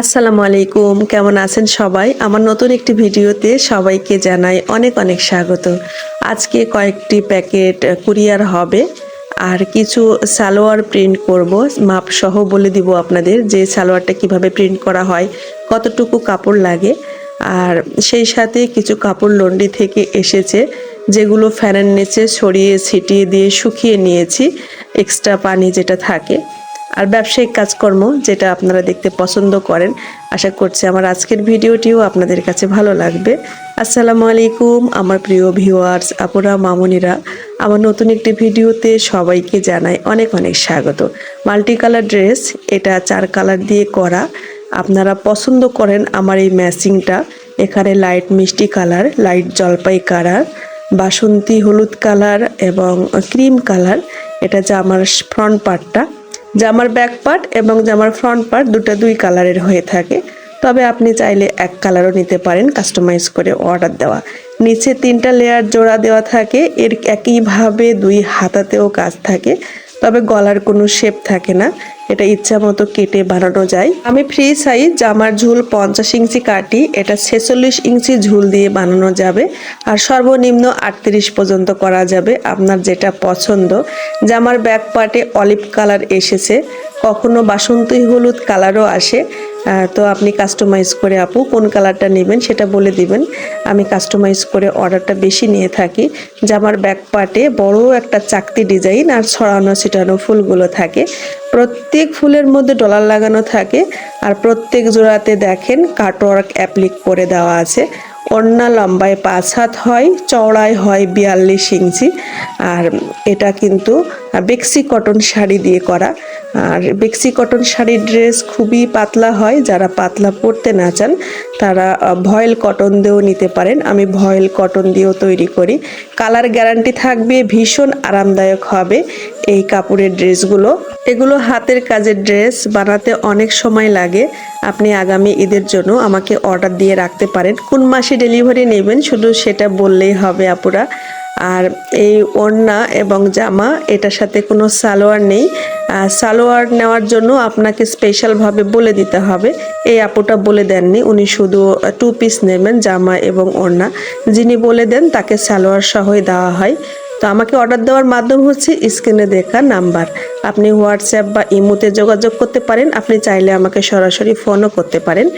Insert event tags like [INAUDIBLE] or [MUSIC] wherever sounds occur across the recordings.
আসসালামু আলাইকুম, কেমন আছেন সবাই? আমার নতুন একটি ভিডিওতে সবাইকে জানাই অনেক অনেক স্বাগত। আজকে কয়েকটি প্যাকেট কুরিয়ার হবে, আর কিছু সালোয়ার প্রিন্ট করব মাপ সহ বলে দিব আপনাদের যে সালোয়ারটা কীভাবে প্রিন্ট করা হয়, কতটুকু কাপড় লাগে, আর সেই সাথে কিছু কাপড় লন্ডি থেকে এসেছে, যেগুলো ফ্যানের নিচে ছড়িয়ে ছিটিয়ে দিয়ে শুকিয়ে নিয়েছি, এক্সট্রা পানি যেটা থাকে। আর ব্যবসায়িক কাজকর্ম যেটা আপনারা দেখতে পছন্দ করেন, আশা করছি আমার আজকের ভিডিওটিও আপনাদের কাছে ভালো লাগবে। আসসালামু আলাইকুম, আমার প্রিয় ভিউয়ার্স, আপুরা, মামুনিরা। আমার নতুন একটি ভিডিওতে সবাইকে জানাই অনেক অনেক স্বাগত। মাল্টি কালার ড্রেস, এটা চার কালার দিয়ে করা। আপনারা পছন্দ করেন আমার এই ম্যাচিংটা। এখানে লাইট মিষ্টি কালার, লাইট জলপাই কালার, বাসন্তী হলুদ কালার এবং ক্রিম কালার। এটা যে আমার ফ্রন্ট পার্টটা জামার ব্যাক পার্ট এবং জামার ফ্রন্ট পার্ট দুটো দুই কালারের হয়ে থাকে। তবে আপনি চাইলে এক কালারও নিতে পারেন কাস্টমাইজ করে অর্ডার দেওয়া। নিচে তিনটা লেয়ার জোড়া দেওয়া থাকে, এর একইভাবে দুই হাতাতেও কাজ থাকে, তবে গলার কোনো শেপ থাকে না। এটা ইচ্ছা মতো কেটে বানানো যায়। আমি ফ্রি সাইজ জামার ঝুল পঞ্চাশ ইঞ্চি কাটি, এটা ছেচল্লিশ ইঞ্চি ঝুল দিয়ে বানানো যাবে আর সর্বনিম্ন আটত্রিশ পর্যন্ত করা যাবে আপনার যেটা পছন্দ। জামার ব্যাক পার্টে অলিভ কালার এসেছে, কখনো বাসন্তী হলুদ কালারও আসে। তো আপনি কাস্টমাইজ করে আপু কোন কালারটা নেবেন সেটা বলে দিবেন। আমি কাস্টমাইজ করে অর্ডারটা বেশি নিয়ে থাকি। জামার ব্যাক পার্টে বড় একটা চাকতি ডিজাইন আর ছড়ানো ছিটানো ফুলগুলো থাকে। প্রত্যেক ফুলের মধ্যে ডলার লাগানো থাকে আর প্রত্যেক জোড়াতে দেখেন কাটওয়ার্ক অ্যাপ্লিক করে দেওয়া আছে। অন্যা লম্বায় পাঁচ হাত হয়, চওড়ায় হয় বিয়াল্লিশ ইঞ্চি। আর এটা কিন্তু বেক্সি কটন শাড়ি দিয়ে করা। আর বেক্সি কটন শাড়ির ড্রেস খুবই পাতলা হয়, যারা পাতলা পরতে না চান, তারা ভয়েল কটন দিয়েও নিতে পারেন। আমি ভয়েল কটন দিয়েও তৈরি করি। কালার গ্যারান্টি থাকবে, ভীষণ আরামদায়ক হবে এই কাপড়ের ড্রেসগুলো। এগুলো হাতের কাজের ড্রেস, বানাতে অনেক সময় লাগে। আপনি আগামী ঈদের জন্য আমাকে অর্ডার দিয়ে রাখতে পারেন। কোন মাসে ডেলিভারি নেবেন, শুধু সেটা বললেই হবে আপুরা। আর এই ওড়না এবং জামা, এটার সাথে কোনো সালোয়ার নেই। সালোয়ার নেওয়ার জন্য আপনাকে স্পেশালভাবে বলে দিতে হবে। এই আপুটা বলে দেননি, উনি শুধু টু পিস নেবেন, জামা এবং ওড়না। যিনি বলে দেন, তাকে সালোয়ার সহই দেওয়া হয়। তো আমাকে অর্ডার দেওয়ার মাধ্যম হচ্ছে স্ক্রিনে দেখা নাম্বার। আপনি হোয়াটসঅ্যাপ বা ইমোতে যোগাযোগ করতে পারেন। আপনি চাইলে আমাকে সরাসরি ফোনও করতে পারেন।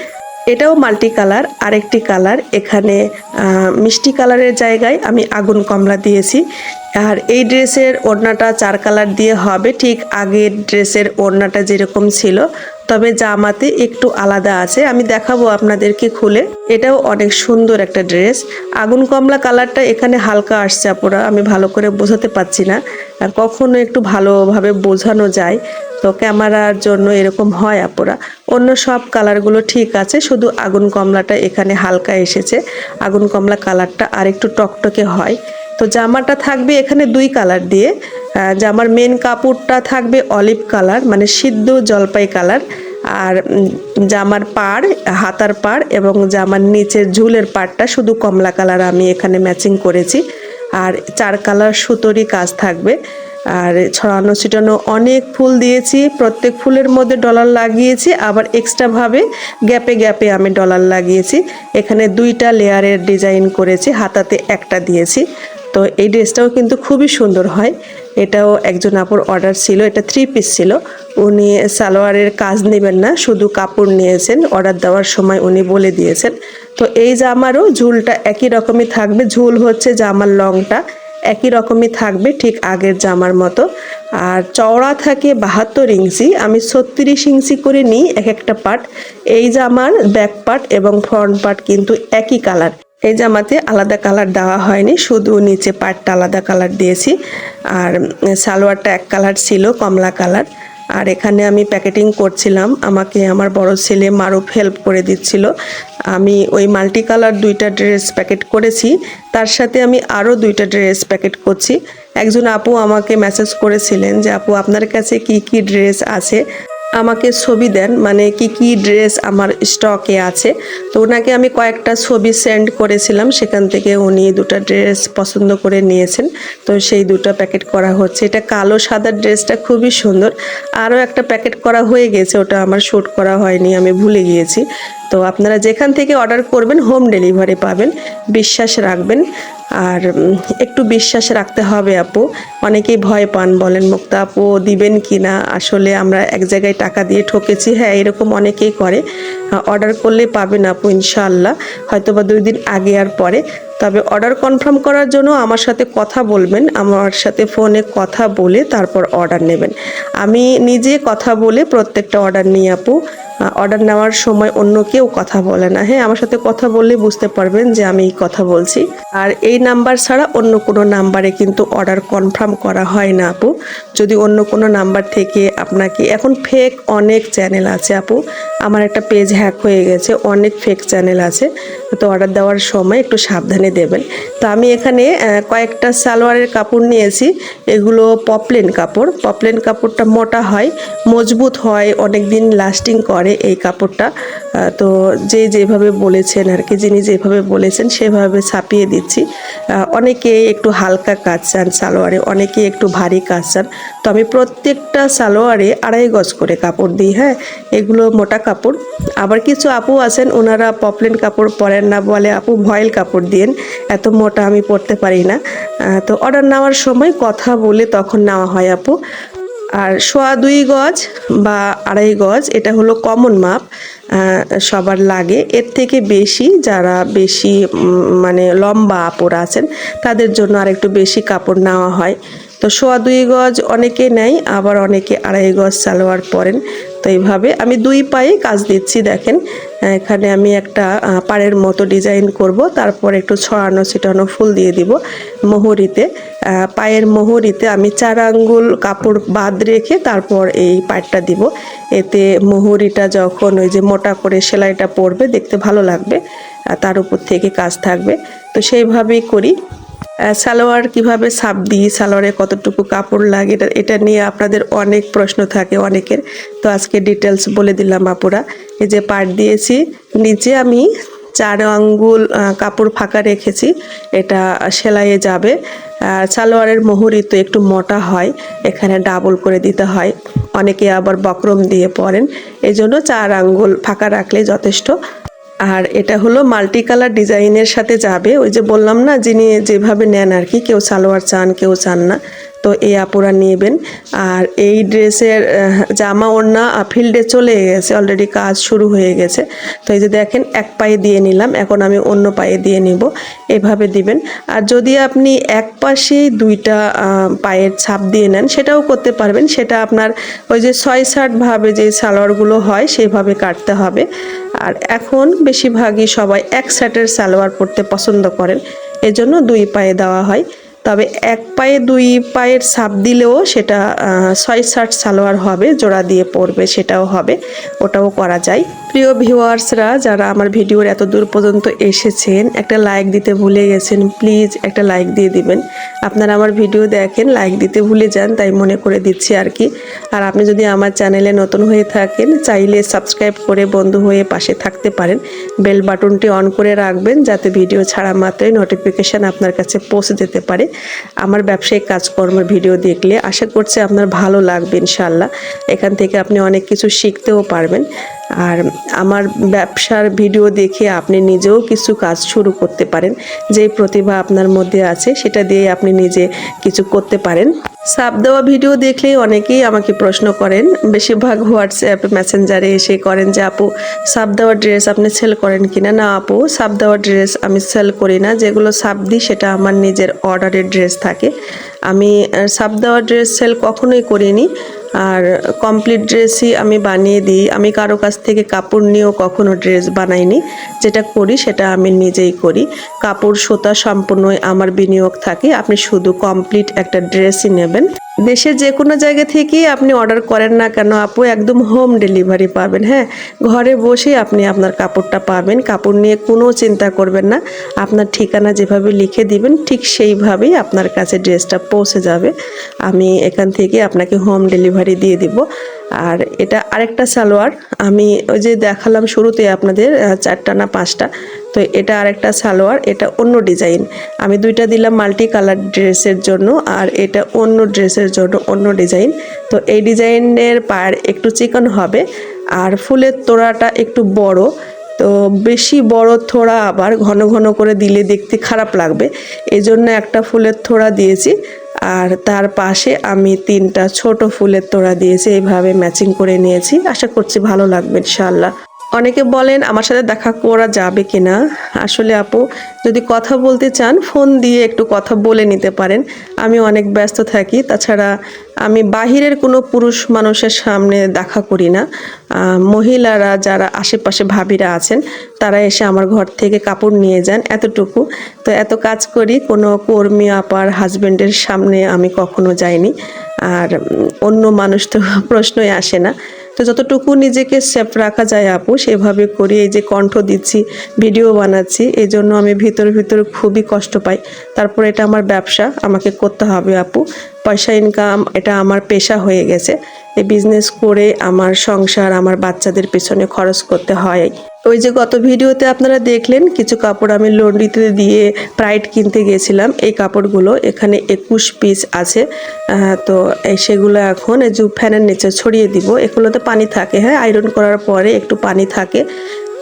এটাও মাল্টি কালার, আরেকটি কালার এখানে মিষ্টি কালারের জায়গায় আমি আগুন কমলা দিয়েছি। আর এই ড্রেসের ওড়নাটা চার কালার দিয়ে হবে, ঠিক আগের ড্রেসের ওড়নাটা যেরকম ছিল, তবে জামাতে একটু আলাদা আছে। আমি দেখাবো আপনাদেরকে খুলে। এটাও অনেক সুন্দর একটা ড্রেস। আগুন কমলা কালারটা এখানে হালকা আসছে, আপুরা। আমি ভালো করে বোঝাতে পারছি না। আর কখনো একটু ভালোভাবে বোঝানো যায়। ক্যামেরার জন্য এরকম হয় আপুরা। অন্য সব কালারগুলো ঠিক আছে, শুধু আগুন কমলাটা এখানে হালকা এসেছে। আগুন কমলা কালারটা আর একটু টকটকে হয়। তো জামাটা থাকবে এখানে দুই কালার দিয়ে। জামার মেন কাপড়টা থাকবে অলিভ কালার মানে সিদ্ধ জলপাই কালার আর জামার পাড়, হাতার পাড় এবং জামার নিচের ঝুলের পাড়টা শুধু কমলা কালার আমি এখানে ম্যাচিং করেছি। আর চার কালার সুতোরই কাজ থাকবে। আর ছড়ানো ছিটানো অনেক ফুল দিয়েছি। প্রত্যেক ফুলের মধ্যে ডলার লাগিয়েছি, আবার এক্সট্রাভাবে গ্যাপে গ্যাপে আমি ডলার লাগিয়েছি। এখানে দুইটা লেয়ারের ডিজাইন করেছি, হাতাতে একটা দিয়েছি। তো এই ড্রেসটাও কিন্তু খুবই সুন্দর হয়। এটাও একজন আপুর অর্ডার ছিল, এটা থ্রি পিস ছিল। উনি সালোয়ারের কাজ নেবেন না, শুধু কাপড় নিয়েছেন অর্ডার দেওয়ার সময় উনি বলে দিয়েছেন। তো এই জামারও ঝুলটা একই রকমই থাকবে, ঝুল হচ্ছে জামার লংটা। একই রকমই থাকবে ঠিক আগের জামার মতো। আর চওড়া থাকে বাহাত্তর ইঞ্চি। আমি ছত্রিশ ইঞ্চি করে নিই এক একটা পার্ট এই জামার ব্যাক পার্ট এবং ফ্রন্ট পার্ট কিন্তু একই কালার এই জামাতে আলাদা কালার দেওয়া হয়নি, শুধু নিচে পার্টটা আলাদা কালার দিয়েছি। আর সালোয়ারটা এক কালার ছিল, কমলা কালার আর এখানে আমি প্যাকেটিং করছিলাম। আমাকে আমার বড় ছেলে মারুফ হেল্প করে দিচ্ছিল। আমি ওই মাল্টি কালার দুইটা ড্রেস প্যাকেট করেছি। তার সাথে আমি আরও দুইটা ড্রেস প্যাকেট করছি। একজন আপু আমাকে মেসেজ করেছিলেন যে, আপু, আপনার কাছে কি কি ড্রেস আছে? আমাকে ছবি দেন মানে কি কি ড্রেস আমার স্টকে আছে। তো ওনাকে আমি কয়েকটা ছবি সেন্ড করেছিলাম, সেখান থেকে উনি দুটা ড্রেস পছন্দ করে নিয়েছেন। তো সেই দুটো প্যাকেট করা হচ্ছে। এটা কালো সাদা ড্রেসটা খুবই সুন্দর। আরও একটা প্যাকেট করা হয়ে গেছে, ওটা আমার শ্যুট করা হয়নি, আমি ভুলে গিয়েছি। তো আপনারা যেখান থেকে অর্ডার করবেন হোম ডেলিভারি পাবেন। বিশ্বাস রাখবেন। আর একটু বিশ্বাস রাখতে হবে আপু। অনেকেই ভয় পান, বলেন, মুক্তা আপু, দিবেন কি না আসলে আমরা এক জায়গায় টাকা দিয়ে ঠকেছি। হ্যাঁ এরকম অনেকেই করে। অর্ডার করলে পাবেন আপু, ইনশাআল্লাহ। হয়তো বা দুই দিন আগে আর পরে। তবে অর্ডার কনফার্ম করার জন্য আমার সাথে কথা বলবেন, আমার সাথে ফোনে কথা বলে তারপর অর্ডার নেবেন। আমি নিজে কথা বলে প্রত্যেকটা অর্ডার নিই আপু। অর্ডার নেওয়ার সময় অন্য কেউ কথা বলে না। হ্যাঁ আমার সাথে কথা বললে বুঝতে পারবেন যে আমি কথা বলছি। আর এই নাম্বার ছাড়া অন্য কোনো নাম্বারে কিন্তু অর্ডার কনফার্ম করা হয় না আপু। যদি অন্য কোনো নাম্বার থেকে আপনাকে, এখন ফেক অনেক চ্যানেল আছে আপু। আমার একটা পেজ হ্যাক হয়ে গেছে, অনেক ফেক চ্যানেল আছে, তো অর্ডার দেওয়ার সময় একটু সাবধানে দেবেন। তো আমি এখানে কয়েকটা সালোয়ারের কাপড় নিয়েছি, এগুলো পপলেন কাপড়। পপলেন কাপড়টা মোটা হয়, মজবুত হয় অনেক দিন লাস্টিং করে এই কাপড়টা। তো যে যেভাবে বলেছেন আর কি, যিনি যেভাবে বলেছেন সেভাবে ছাপিয়ে দিচ্ছি। অনেকে একটু হালকা কাজ চান সালোয়ারে অনেকে একটু ভারী কাজ চান। তো আমি প্রত্যেকটা সালোয়ারে আড়াই গজ করে কাপড় দিই হ্যাঁ? এগুলো মোটা কাপড়। আবার কিছু আপু আছেন, ওনারা পপলেন কাপড় পরেন না বলে, আপু ভয়েল কাপড় দিন এত মোটা আমি পরতে পারি না। তো অর্ডার নেওয়ার সময় কথা বলে তখন নেওয়া হয় আপু। আর সোয়া দুই গজ বা আড়াই গজ, এটা হলো কমন মাপ সবার লাগে। এর থেকে বেশি যারা বেশি মানে লম্বা আপড় আছেন, তাদের জন্য আর একটু বেশি কাপড় নেওয়া হয়। তো সোয়া দুই গজ অনেকে নেয়, আবার অনেকে আড়াই গজ সালোয়ার পরেন। তো এইভাবে আমি দুই পায়ে কাজ দিচ্ছি, দেখেন। এখানে আমি একটা পাড়ের মতো ডিজাইন করব, তারপর একটু ছড়ানো ছিটানো ফুল দিয়ে দিব মোহরিতে। পায়ের মোহরিতে আমি চার আঙ্গুল কাপড় বাদ রেখে তারপর এই পাটটা দিব। এতে মোহরিটা যখন ওই যে মোটা করে সেলাইটা পড়বে, দেখতে ভালো লাগবে তার উপর থেকে কাজ থাকবে। তো সেইভাবেই করি। সালোয়ার কীভাবে সাপ দিই, সালোয়ারে কতটুকু কাপড় লাগে, এটা এটা নিয়ে আপনাদের অনেক প্রশ্ন থাকে অনেকের। তো আজকে ডিটেলস বলে দিলাম আপুরা। এই যে পাট দিয়েছি, নিচে আমি চার আঙ্গুল কাপড় ফাঁকা রেখেছি, এটা সেলাইয়ে যাবে। সালোয়ারের মোহরি তো একটু মোটা হয়, এখানে ডাবল করে দিতে হয়। অনেকে আবার বক্রম দিয়ে পরেন। এই জন্য চার আঙ্গুল ফাঁকা রাখলে যথেষ্ট। আর এটা হলো মাল্টি কালার ডিজাইনের সাথে যাবে। ওই যে বললাম না, যিনি যেভাবে নেন আর কি, কেউ সালোয়ার চান, কেউ চান না। তো এই আপুরা নেবেন। আর এই ড্রেসের জামা ওড়না ফিল্ডে চলে গেছে অলরেডি কাজ শুরু হয়ে গেছে। তো এই যে দেখেন, এক পায়ে দিয়ে নিলাম, এখন আমি অন্য পায়ে দিয়ে নিব, এভাবে দিবেন। আর যদি আপনি এক পাশেই দুইটা পায়ের ছাপ দিয়ে নেন, সেটাও করতে পারবেন। সেটা আপনার ওই যে ছয় ষাট ভাবে যে সালোয়ারগুলো হয়, সেভাবে কাটতে হবে। আর এখন বেশিরভাগই সবাই এক সেটের সালোয়ার পরতে পছন্দ করেন। এজন্য দুই পায়ে দেওয়া হয়। তবে এক পায়ে দুই পায়ের সাপ দিলেও সেটা ছয় ষাট সালোয়ার হবে, জোড়া দিয়ে পড়বে সেটাও হবে, ওটাও করা যায়। প্রিয় ভিউয়ার্সরা, যারা আমার ভিডিওর এত দূর পর্যন্ত এসেছেন, একটা লাইক দিতে ভুলে গেছেন, প্লিজ একটা লাইক দিয়ে দিবেন। আপনারা আমার ভিডিও দেখেন, লাইক দিতে ভুলে যান, তাই মনে করে দিচ্ছি আর কি। আর আপনি যদি আমার চ্যানেলে নতুন হয়ে থাকেন, চাইলে সাবস্ক্রাইব করে বন্ধু হয়ে পাশে থাকতে পারেন। বেল বাটনটি অন করে রাখবেন, যাতে ভিডিও ছাড়া মাত্রই নোটিফিকেশান আপনার কাছে পৌঁছে যেতে পারে। আমার ব্যবসায়িক কাজকর্মের ভিডিও দেখলে আশা করছি আপনার ভালো লাগবে ইনশাল্লাহ এখান থেকে আপনি অনেক কিছু শিখতেও পারবেন। আর আমার ব্যবসার ভিডিও দেখে আপনি নিজেও কিছু কাজ শুরু করতে পারেন। যে প্রতিভা আপনার মধ্যে আছে, সেটা দিয়ে আপনি নিজে কিছু করতে পারেন। সাপ দেওয়া ভিডিও দেখলেই অনেকেই আমাকে প্রশ্ন করেন। বেশিরভাগ হোয়াটসঅ্যাপ মেসেঞ্জারে এসে করেন যে, আপু, সাপ দেওয়া ড্রেস আপনি সেল করেন কিনা? না, আপু, সাপ দেওয়া ড্রেস আমি সেল করি না। যেগুলো সাপ দিই, সেটা আমার নিজের অর্ডারের ড্রেস থাকে। আমি সাপ দেওয়া ড্রেস সেল কখনোই করিনি। আর কমপ্লিট ড্রেসই আমি বানিয়ে দিই। আমি কারও কাছ থেকে কাপড় নিয়েও কখনো ড্রেস বানাইনি। যেটা করি সেটা আমি নিজেই করি। কাপড়, সুতা সম্পূর্ণই আমার বিনিয়োগ থাকে। আপনি শুধু কমপ্লিট একটা ড্রেসই নেবেন। দেশের যে কোনো জায়গা থেকেই আপনি অর্ডার করেন না কেন, আপু, একদম হোম ডেলিভারি পাবেন হ্যাঁ? ঘরে বসেই আপনি আপনার কাপড়টা পাবেন, কাপড় নিয়ে কোনো চিন্তা করবেন না। আপনার ঠিকানা যেভাবে লিখে দিবেন, ঠিক সেইভাবেই আপনার কাছে ড্রেসটা পৌঁছে যাবে। আমি এখান থেকে আপনাকে হোম ডেলিভারি দিয়ে দিব। আর এটা আরেকটা সালোয়ার। আমি ওই যে দেখালাম শুরুতে আপনাদের চারটা না পাঁচটা। তো এটা আরেকটা সালোয়ার, এটা অন্য ডিজাইন। আমি দুইটা দিলাম মাল্টি কালার ড্রেসের জন্য আর এটা অন্য ড্রেসের জন্য অন্য ডিজাইন। তো এই ডিজাইনের পায়ের একটু চিকন হবে আর ফুলের তোড়াটা একটু বড়। তো বেশি বড় থোড়া আবার ঘন ঘন করে দিলে দেখতে খারাপ লাগবে। এই জন্য একটা ফুলের থোড়া দিয়েছি। আর তার পাশে আমি তিনটা ছোট ফুলের তোড়া দিয়েছি, এইভাবে ম্যাচিং করে নিয়েছি। আশা করছি ভালো লাগবে ইনশাল্লাহ অনেকে বলেন, আমার সাথে দেখা করা যাবে কিনা? আসলে আপু, যদি কথা বলতে চান, ফোন দিয়ে একটু কথা বলে নিতে পারেন। আমি অনেক ব্যস্ত থাকি, তাছাড়া আমি বাহিরের কোনো পুরুষ মানুষের সামনে দেখা করি না। মহিলারা যারা আশেপাশে ভাবিরা আছেন, তারা এসে আমার ঘর থেকে কাপড় নিয়ে যান এতটুকু। তো এত কাজ করি, কোনো কর্মী আপার হাজবেন্ডের সামনে আমি কখনো যাইনি। আর অন্য মানুষ তো [LAUGHS] প্রশ্নই আসে না। তো যতটুকু নিজেকে সেফ রাখা যায় আপু, সেভাবে করি এই যে কণ্ঠ দিচ্ছি ভিডিও বানাচ্ছি, এই জন্য আমি ভিতর ভিতর খুবই কষ্ট পাই। তারপর এটা আমার ব্যবসা, আমাকে করতে হবে আপু। পয়সা ইনকাম এটা আমার পেশা হয়ে গেছে। এই বিজনেস করে আমার সংসার, আমার বাচ্চাদের পেছনে খরচ করতে হয়। ওই যে গত ভিডিওতে আপনারা দেখলেন, কিছু কাপড় আমি লন্ড্রিতে দিয়ে প্রাইড কিনতে গিয়েছিলাম এই কাপড়গুলো এখানে একুশ পিস আছে। তো সেগুলো এখন যে ফ্যানের নিচে ছড়িয়ে দিব। এগুলোতে পানি থাকে হ্যাঁ? আয়রন করার পরে একটু পানি থাকে।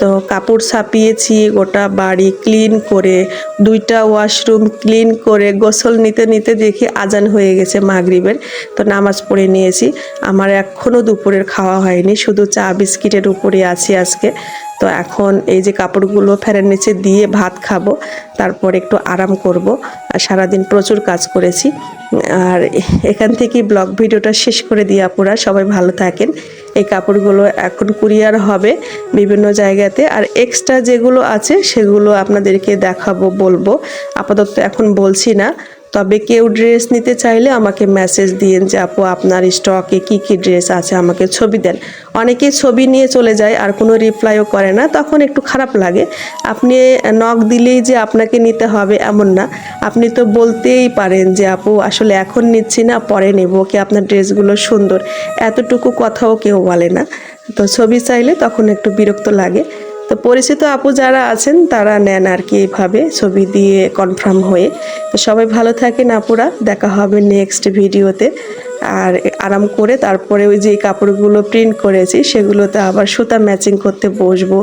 তো কাপড় ছাপিয়েছি, গোটা বাড়ি ক্লিন করে, দুইটা ওয়াশরুম ক্লিন করে, গোসল নিতে নিতে দেখি আজান হয়ে গেছে মাগরিবের। তো নামাজ পড়ে নিয়েছি। আমার এখনও দুপুরের খাওয়া হয়নি, শুধু চা বিস্কিটের উপরে আছি আজকে। তো এখন এই যে কাপড়গুলো ফ্যানের নিচে দিয়ে ভাত খাব, তারপর একটু আরাম করব। আর সারাদিন প্রচুর কাজ করেছি। আর এখান থেকে ব্লগ ভিডিওটা শেষ করে দিয়ে আপুরা, সবাই ভালো থাকেন। এই কাপড়গুলো এখন কুরিয়ার হবে বিভিন্ন জায়গাতে। আর এক্সট্রা যেগুলো আছে, সেগুলো আপনাদেরকে দেখাবো, বলব। আপাতত এখন বলছি না। তবে কেউ ড্রেস নিতে চাইলে আমাকে মেসেজ দিয়েন যে, আপু, আপনার স্টকে কি কি ড্রেস আছে? আমাকে ছবি দেন। অনেকেই ছবি নিয়ে চলে যায় আর কোনো রিপ্লাইও করে না। তখন একটু খারাপ লাগে। আপনি নক দিলেই যে আপনাকে নিতে হবে এমন না। আপনি তো বলতেই পারেন যে, আপু, আসলে এখন নিচ্ছি না, পরে নেব কি আপনার ড্রেসগুলো সুন্দর? এতটুকু কথাও কেউ বলে না। তো ছবি চাইলে তখন একটু বিরক্ত লাগে। তো পরিচিত আপু যারা আছেন, তারা নেন আর কি এইভাবে ছবি দিয়ে কনফার্ম হয়ে। তো সবাই ভালো থাকেন আপুরা, দেখা হবে নেক্সট ভিডিওতে আর আরাম করে তারপরে ওই যে কাপড়গুলো প্রিন্ট করেছি, সেগুলোতে আবার সুতা ম্যাচিং করতে বসবো।